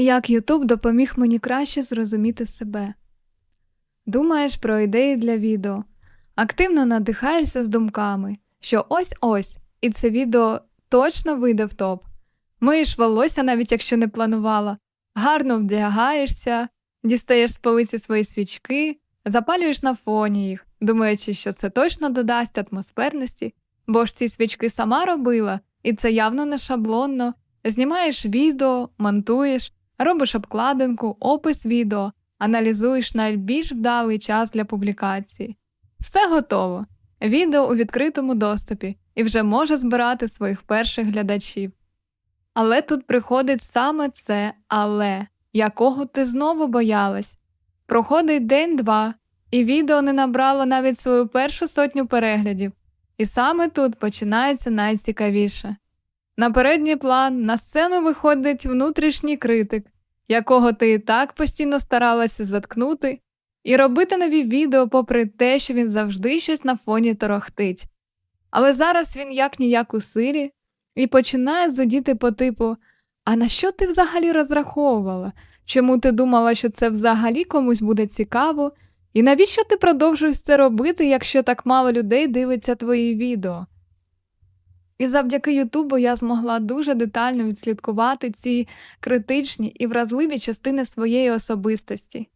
як Ютуб допоміг мені краще зрозуміти себе. Думаєш про ідеї для відео, активно надихаєшся з думками, що ось ось, і це відео точно вийде в топ. Миєш волосся, навіть якщо не планувала, гарно вдягаєшся, дістаєш з полиці свої свічки, запалюєш на фоні їх, думаючи, що це точно додасть атмосферності, бо ж ці свічки сама робила, і це явно не шаблонно. Знімаєш відео, монтуєш, робиш обкладинку, опис відео, аналізуєш найбільш вдалий час для публікації. Все готово. Відео у відкритому доступі і вже може збирати своїх перших глядачів. Але тут приходить саме це але, якого ти знову боялась. Проходить день-два, і відео не набрало навіть свою першу сотню переглядів, і саме тут починається найцікавіше. На передній план на сцену виходить внутрішній критик, якого ти і так постійно старалася заткнути, і робити нові відео, попри те, що він завжди щось на фоні торохтить. Але зараз він як ніяк у силі і починає зудіти по типу А на що ти взагалі розраховувала? Чому ти думала, що це взагалі комусь буде цікаво? І навіщо ти продовжуєш це робити, якщо так мало людей дивиться твої відео? І завдяки Ютубу я змогла дуже детально відслідкувати ці критичні і вразливі частини своєї особистості.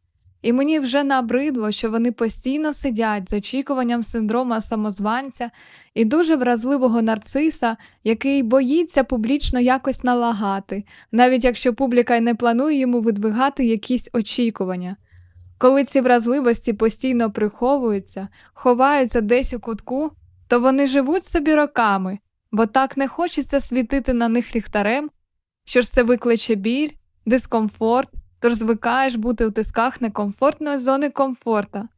І мені вже набридло, що вони постійно сидять з очікуванням синдрома самозванця і дуже вразливого нарциса, який боїться публічно якось налагати, навіть якщо публіка й не планує йому видвигати якісь очікування. Коли ці вразливості постійно приховуються, ховаються десь у кутку, то вони живуть собі роками, бо так не хочеться світити на них ліхтарем, що ж це викличе біль, дискомфорт, тож звикаєш бути у тисках некомфортної зони комфорта.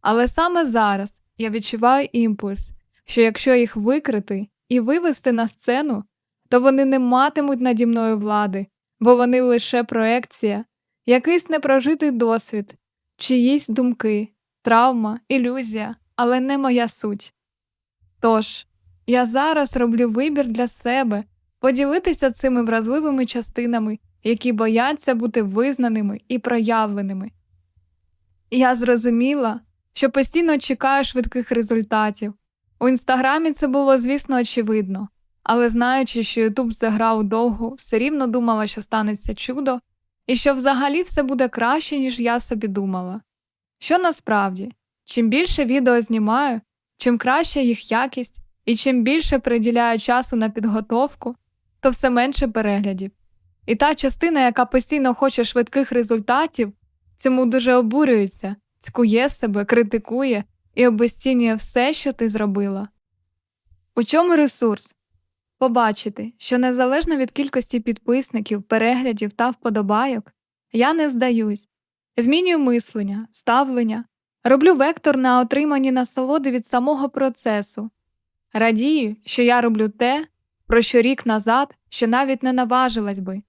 Але саме зараз я відчуваю імпульс, що якщо їх викрити і вивести на сцену, то вони не матимуть наді мною влади, бо вони лише проекція, якийсь непрожитий досвід, чиїсь думки, травма, ілюзія, але не моя суть. Тож, я зараз роблю вибір для себе поділитися цими вразливими частинами, які бояться бути визнаними і проявленими. Я зрозуміла, що постійно чекаю швидких результатів. У інстаграмі це було, звісно, очевидно, але знаючи, що Ютуб заграв довго, все рівно думала, що станеться чудо, і що взагалі все буде краще, ніж я собі думала. Що насправді, чим більше відео знімаю, чим краща їх якість, і чим більше приділяю часу на підготовку, то все менше переглядів. І та частина, яка постійно хоче швидких результатів, цьому дуже обурюється, цькує себе, критикує і обезцінює все, що ти зробила. У чому ресурс? Побачити, що незалежно від кількості підписників, переглядів та вподобайок, я не здаюсь, змінюю мислення, ставлення, роблю вектор на отримані насолоди від самого процесу, радію, що я роблю те, про що рік назад ще навіть не наважилась би.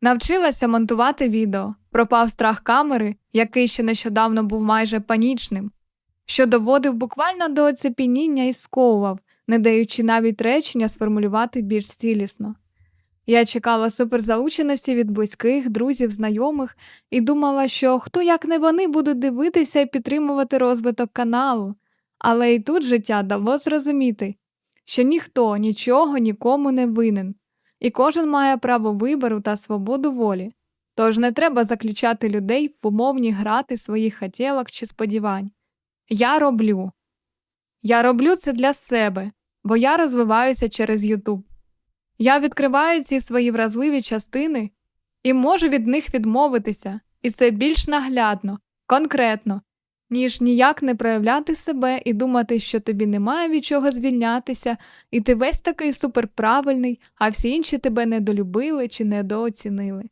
Навчилася монтувати відео, пропав страх камери, який ще нещодавно був майже панічним, що доводив буквально до оцепініння і сковував, не даючи навіть речення сформулювати більш цілісно. Я чекала суперзаученості від близьких, друзів, знайомих і думала, що хто як не вони будуть дивитися і підтримувати розвиток каналу, але і тут життя дало зрозуміти, що ніхто нічого нікому не винен, і кожен має право вибору та свободу волі, тож не треба заключати людей в умовні грати своїх хотілок чи сподівань. Я роблю. Я роблю це для себе, бо я розвиваюся через Ютуб. Я відкриваю ці свої вразливі частини і можу від них відмовитися, і це більш наглядно, конкретно, ніж ніяк не проявляти себе і думати, що тобі немає від чого звільнятися, і ти весь такий суперправильний, а всі інші тебе недолюбили чи недооцінили.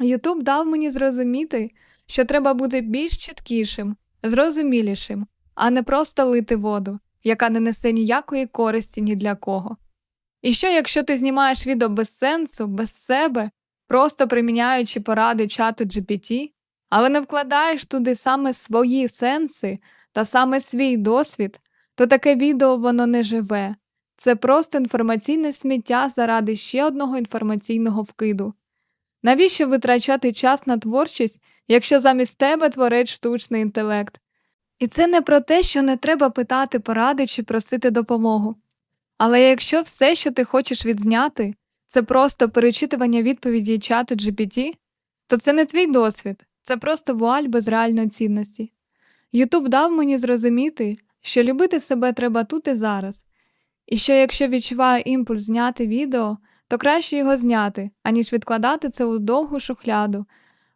Ютуб дав мені зрозуміти, що треба бути більш чіткішим, зрозумілішим, а не просто лити воду, яка не несе ніякої користі ні для кого. І що, якщо ти знімаєш відео без сенсу, без себе, просто приміняючи поради чату GPT, але не вкладаєш туди саме свої сенси та саме свій досвід, то таке відео воно не живе. Це просто інформаційне сміття заради ще одного інформаційного вкиду. Навіщо витрачати час на творчість, якщо замість тебе творить штучний інтелект? І це не про те, що не треба питати поради чи просити допомогу. Але якщо все, що ти хочеш відзняти, це просто перечитування відповіді чату GPT, то це не твій досвід, це просто вуаль без реальної цінності. Ютуб дав мені зрозуміти, що любити себе треба тут і зараз, і що якщо відчуваю імпульс зняти відео, то краще його зняти, аніж відкладати це у довгу шухляду,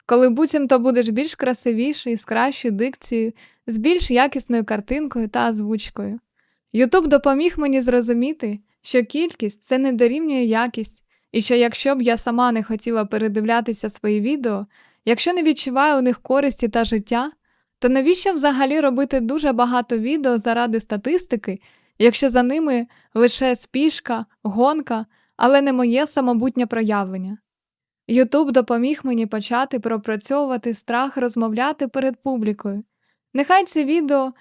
коли буцімто будеш більш красивіший, з кращою дикцією, з більш якісною картинкою та озвучкою. Ютуб допоміг мені зрозуміти, що кількість це не дорівнює якість, і що якщо б я сама не хотіла передивлятися свої відео, якщо не відчуваю у них користі та життя, то навіщо взагалі робити дуже багато відео заради статистики, якщо за ними лише спішка, гонка, але не моє самобутнє проявлення? Ютуб допоміг мені почати пропрацьовувати страх розмовляти перед публікою. Нехай це відео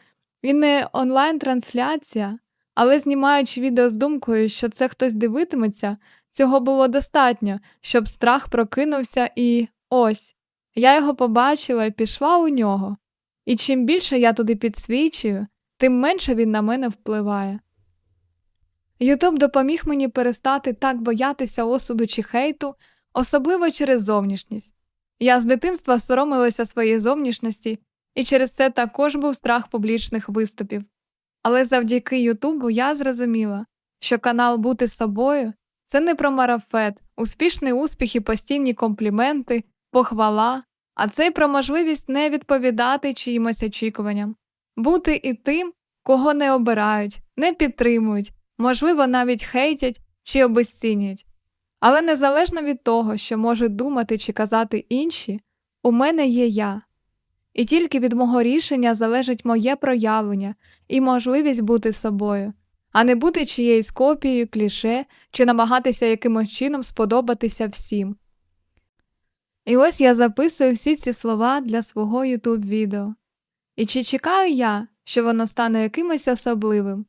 і не онлайн-трансляція, але знімаючи відео з думкою, що це хтось дивитиметься, цього було достатньо, щоб страх прокинувся і ось я його побачила і пішла у нього. І чим більше я туди підсвічую, тим менше він на мене впливає. Ютуб допоміг мені перестати так боятися осуду чи хейту, особливо через зовнішність. Я з дитинства соромилася своєї зовнішності, і через це також був страх публічних виступів. Але завдяки Ютубу я зрозуміла, що канал Бути собою це не про марафет, успішний успіх і постійні компліменти, похвала, а це й про можливість не відповідати чиїмось очікуванням, бути і тим, кого не обирають, не підтримують, можливо, навіть хейтять чи обесцінюють. Але незалежно від того, що можуть думати чи казати інші, у мене є я. І тільки від мого рішення залежить моє проявлення і можливість бути собою, а не бути чиєюсь копією, кліше чи намагатися якимось чином сподобатися всім. І ось я записую всі ці слова для свого YouTube відео. І чи чекаю я, що воно стане якимось особливим,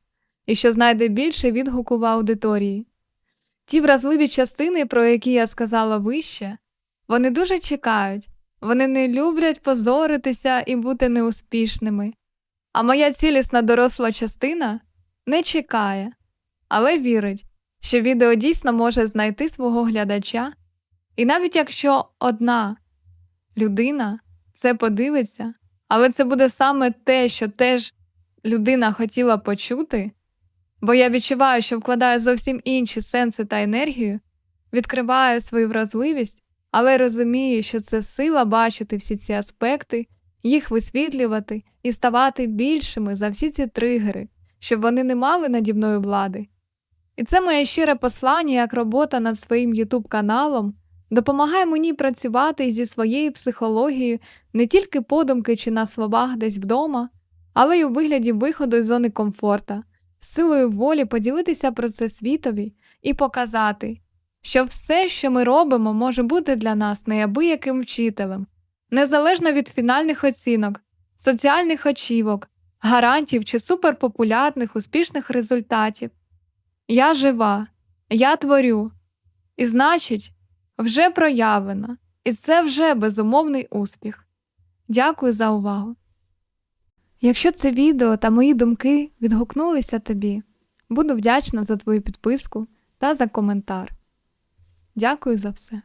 і що знайде більше відгуку в аудиторії? Ті вразливі частини, про які я сказала вище, вони дуже чекають, вони не люблять позоритися і бути неуспішними. А моя цілісна доросла частина не чекає, але вірить, що відео дійсно може знайти свого глядача, і навіть якщо одна людина це подивиться, але це буде саме те, що теж людина хотіла почути, бо я відчуваю, що вкладаю зовсім інші сенси та енергію, відкриваю свою вразливість, але розумію, що це сила бачити всі ці аспекти, їх висвітлювати і ставати більшими за всі ці тригери, щоб вони не мали наді мною влади. І це моє щире послання як робота над своїм YouTube каналом допомагає мені працювати зі своєю психологією не тільки подумки чи на словах десь вдома, але й у вигляді виходу з зони комфорта, силою волі поділитися про це світові і показати, що все, що ми робимо, може бути для нас неабияким вчителем, незалежно від фінальних оцінок, соціальних очівок, гарантів чи суперпопулярних успішних результатів. Я жива, я творю, і значить, вже проявлена, і це вже безумовний успіх. Дякую за увагу. Якщо це відео та мої думки відгукнулися тобі, буду вдячна за твою підписку та за коментар. Дякую за все.